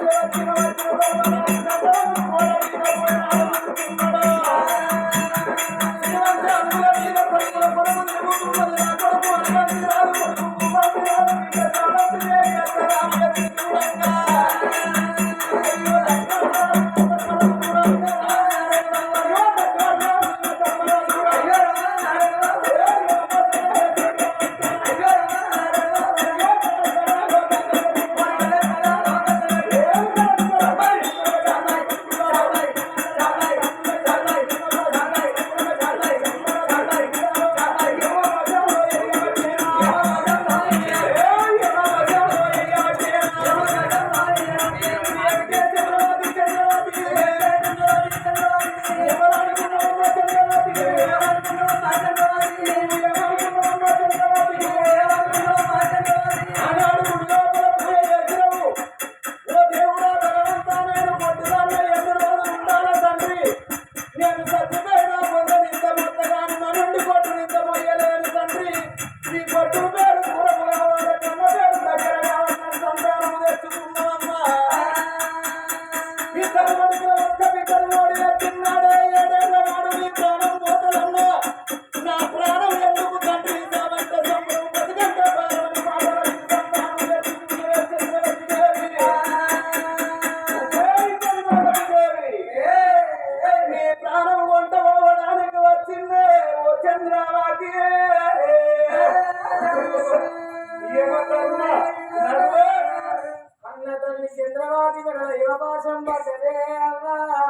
Thank you. Yeah. ప్రాణం కొంటవడానికి వచ్చిందే ఓ చంద్రవాకి. అన్న తల్లి చంద్రవాది మన యువ భాషం భాష